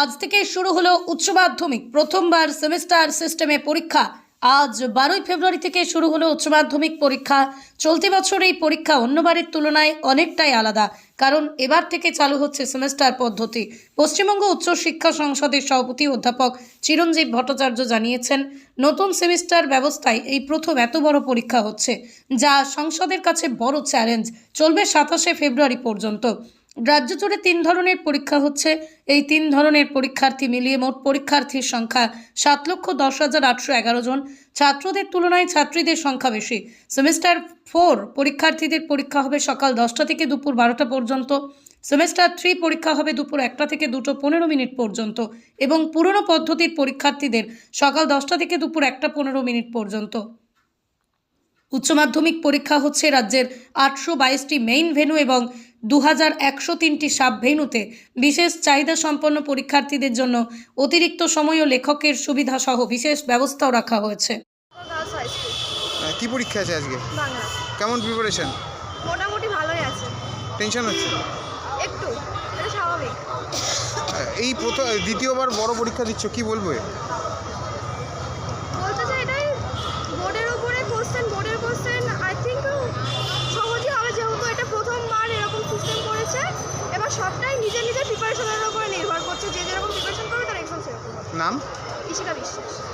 আজ থেকে শুরু হলো উচ্চ মাধ্যমিক। প্রথমবার সেমিস্টার সিস্টেমে পরীক্ষা। আজ বারোই ফেব্রুয়ারি থেকে শুরু হলো উচ্চ মাধ্যমিক পরীক্ষা। চলতি বছর এই পরীক্ষা অন্যবারের তুলনায় অনেকটাই আলাদা, কারণ এবার থেকে চালু হচ্ছে সেমিস্টার পদ্ধতি। পশ্চিমবঙ্গ উচ্চ শিক্ষা সংসদের সভাপতি অধ্যাপক চিরঞ্জীব ভট্টাচার্য জানিয়েছেন, নতুন সেমিস্টার ব্যবস্থায় এই প্রথম এত বড় পরীক্ষা হচ্ছে, যা সংসদের কাছে বড় চ্যালেঞ্জ। চলবে সাতাশে ফেব্রুয়ারি পর্যন্ত। রাজ্য জুড়ে তিন ধরনের পরীক্ষা হচ্ছে। এই তিন ধরনের পরীক্ষার্থী মিলিয়ে মোট পরীক্ষার্থীর সংখ্যা সাত লক্ষ দশ হাজার আটশো এগারো জন। ছাত্রদের তুলনায় ছাত্রীদের সংখ্যা বেশি। সেমিস্টার ফোর পরীক্ষার্থীদের পরীক্ষা হবে সকাল দশটা থেকে দুপুর বারোটা পর্যন্ত। সেমিস্টার থ্রি পরীক্ষা হবে দুপুর একটা থেকে দুটো পনেরো মিনিট পর্যন্ত এবং পুরনো পদ্ধতির পরীক্ষার্থীদের সকাল দশটা থেকে দুপুর একটা পনেরো মিনিট পর্যন্ত। উচ্চ মাধ্যমিক পরীক্ষা হচ্ছে রাজ্যের আটশো বাইশটি মেইন ভেন্যু এবং দু হাজার একশো তিনটি সাব ভেন্যুতে বিশেষ চাহিদা সম্পন্ন পরীক্ষার্থীদের জন্য অতিরিক্ত সময় ও লেখকের সুবিধা সহ বিশেষ ব্যবস্থাও রাখা হয়েছে। আহ, কি পরীক্ষা আছে আজকে? কেমন প্রিপারেশন মোটামুটি ভালোই আছে। টেনশন হচ্ছে? একটু স্বাভাবিক। এই প্রথম দ্বিতীয়বার বড় পরীক্ষা দিচ্ছ কি বলব? নিজের নিজের প্রিপারেশনের উপরে নির্ভর করছে। যে যেরকম প্রিপারেশন করবে তার এক্সাম সেরকম নাম? ইশিকা বিশ্বাস।